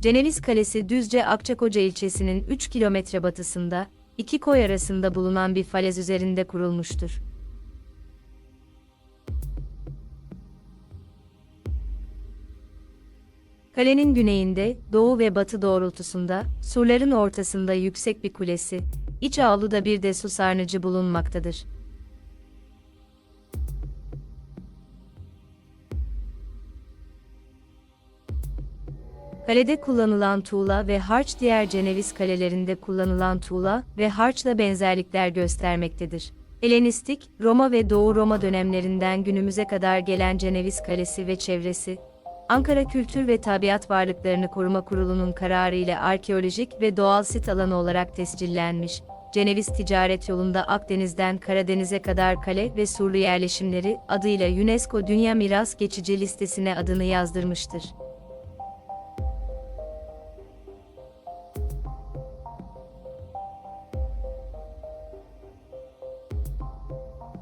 Ceneviz Kalesi Düzce Akçakoca ilçesinin 3 kilometre batısında, iki koy arasında bulunan bir falez üzerinde kurulmuştur. Kalenin güneyinde, doğu ve batı doğrultusunda, surların ortasında yüksek bir kulesi, iç avluda bir de su sarnıcı bulunmaktadır. Kalede kullanılan tuğla ve harç diğer Ceneviz kalelerinde kullanılan tuğla ve harçla benzerlikler göstermektedir. Helenistik, Roma ve Doğu Roma dönemlerinden günümüze kadar gelen Ceneviz Kalesi ve çevresi, Ankara Kültür ve Tabiat Varlıklarını Koruma Kurulu'nun kararı ile arkeolojik ve doğal sit alanı olarak tescillenmiş, Ceneviz ticaret yolunda Akdeniz'den Karadeniz'e kadar kale ve surlu yerleşimleri adıyla UNESCO Dünya Miras Geçici listesine adını yazdırmıştır.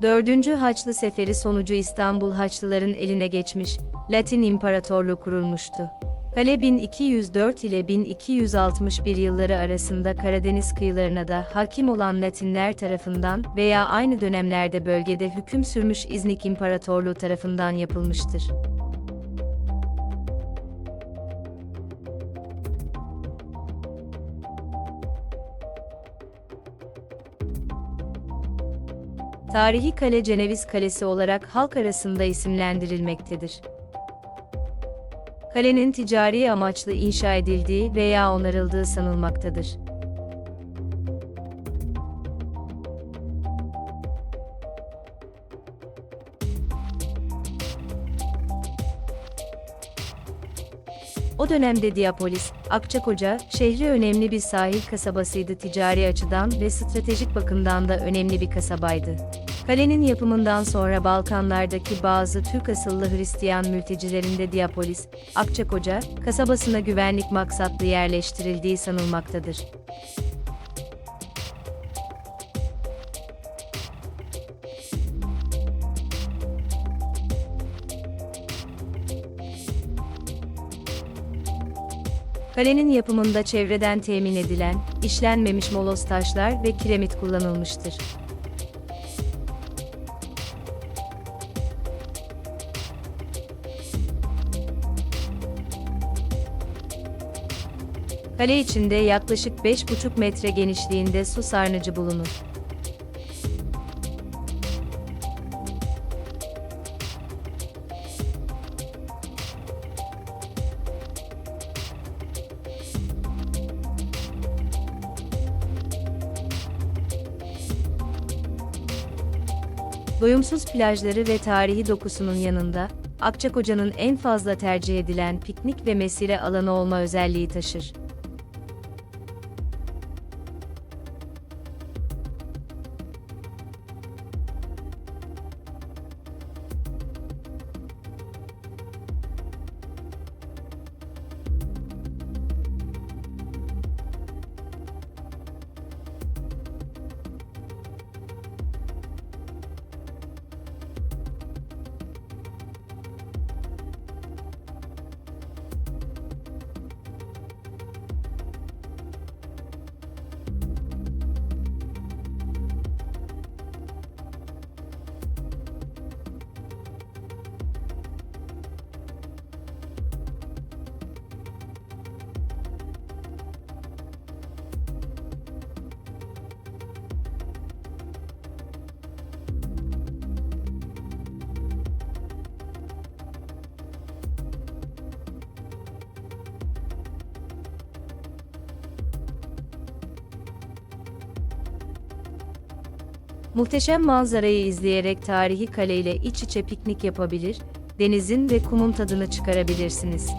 4. Haçlı Seferi sonucu İstanbul Haçlıların eline geçmiş, Latin İmparatorluğu kurulmuştu. Kale 1204 ile 1261 yılları arasında Karadeniz kıyılarına da hakim olan Latinler tarafından veya aynı dönemlerde bölgede hüküm sürmüş İznik İmparatorluğu tarafından yapılmıştır. Tarihi kale Ceneviz Kalesi olarak halk arasında isimlendirilmektedir. Kalenin ticari amaçlı inşa edildiği veya onarıldığı sanılmaktadır. O dönemde Diapolis, Akçakoca, şehri önemli bir sahil kasabasıydı ticari açıdan ve stratejik bakımdan da önemli bir kasabaydı. Kalenin yapımından sonra Balkanlardaki bazı Türk asıllı Hristiyan mültecilerinde Diapolis, Akçakoca, kasabasına güvenlik maksatlı yerleştirildiği sanılmaktadır. Kalenin yapımında çevreden temin edilen, işlenmemiş moloz taşlar ve kiremit kullanılmıştır. Kale içinde yaklaşık 5,5 metre genişliğinde su sarnıcı bulunur. Doyumsuz plajları ve tarihi dokusunun yanında, Akçakoca'nın en fazla tercih edilen piknik ve mesire alanı olma özelliği taşır. Muhteşem manzarayı izleyerek tarihi kaleyle iç içe piknik yapabilir, denizin ve kumun tadını çıkarabilirsiniz.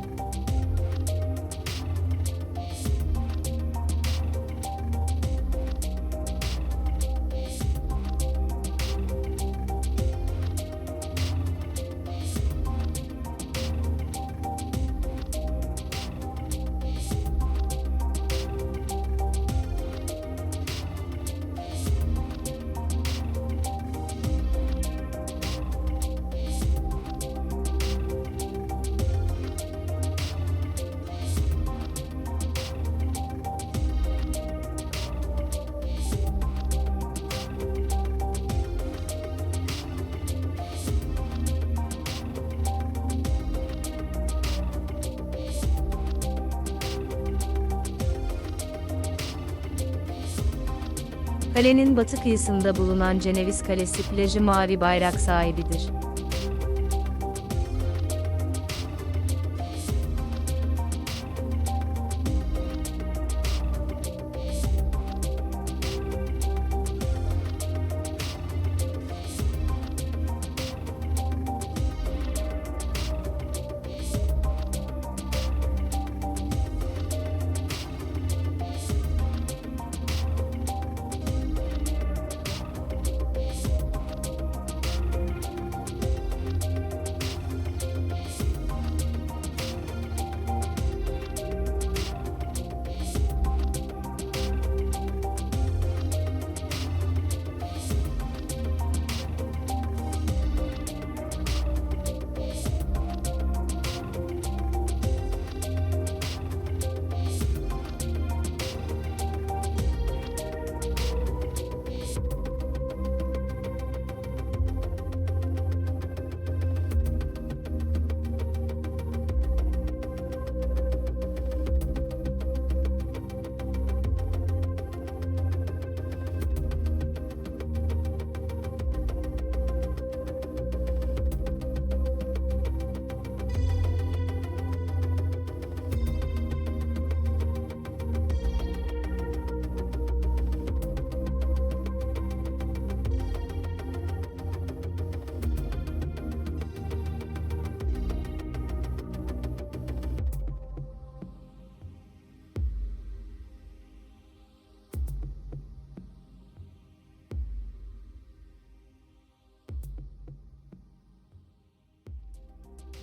Kalenin batı kıyısında bulunan Ceneviz Kalesi plajı mavi bayrak sahibidir.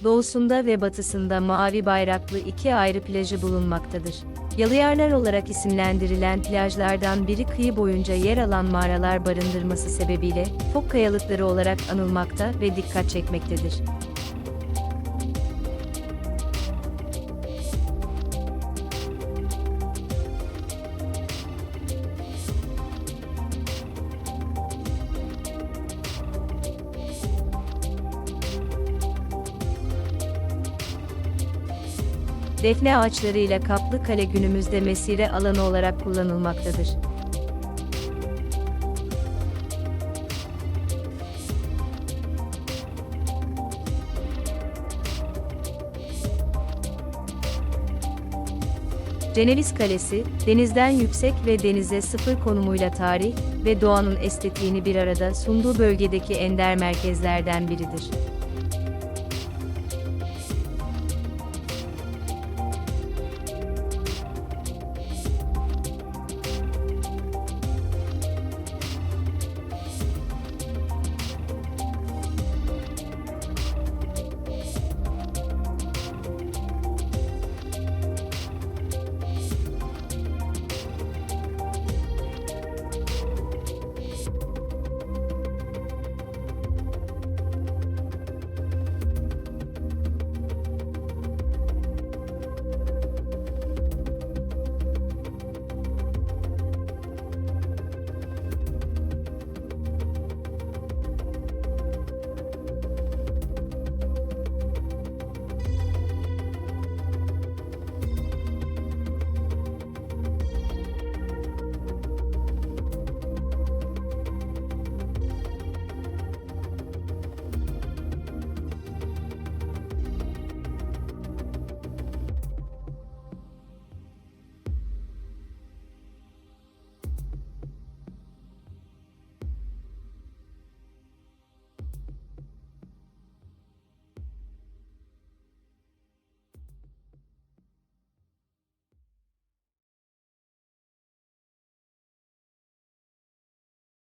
Doğusunda ve batısında mavi bayraklı iki ayrı plajı bulunmaktadır. Yalıyarlar olarak isimlendirilen plajlardan biri kıyı boyunca yer alan mağaralar barındırması sebebiyle fok kayalıkları olarak anılmakta ve dikkat çekmektedir. Defne ağaçlarıyla kaplı kale günümüzde mesire alanı olarak kullanılmaktadır. Ceneviz Kalesi, denizden yüksek ve denize sıfır konumuyla tarih ve doğanın estetiğini bir arada sunduğu bölgedeki ender merkezlerden biridir.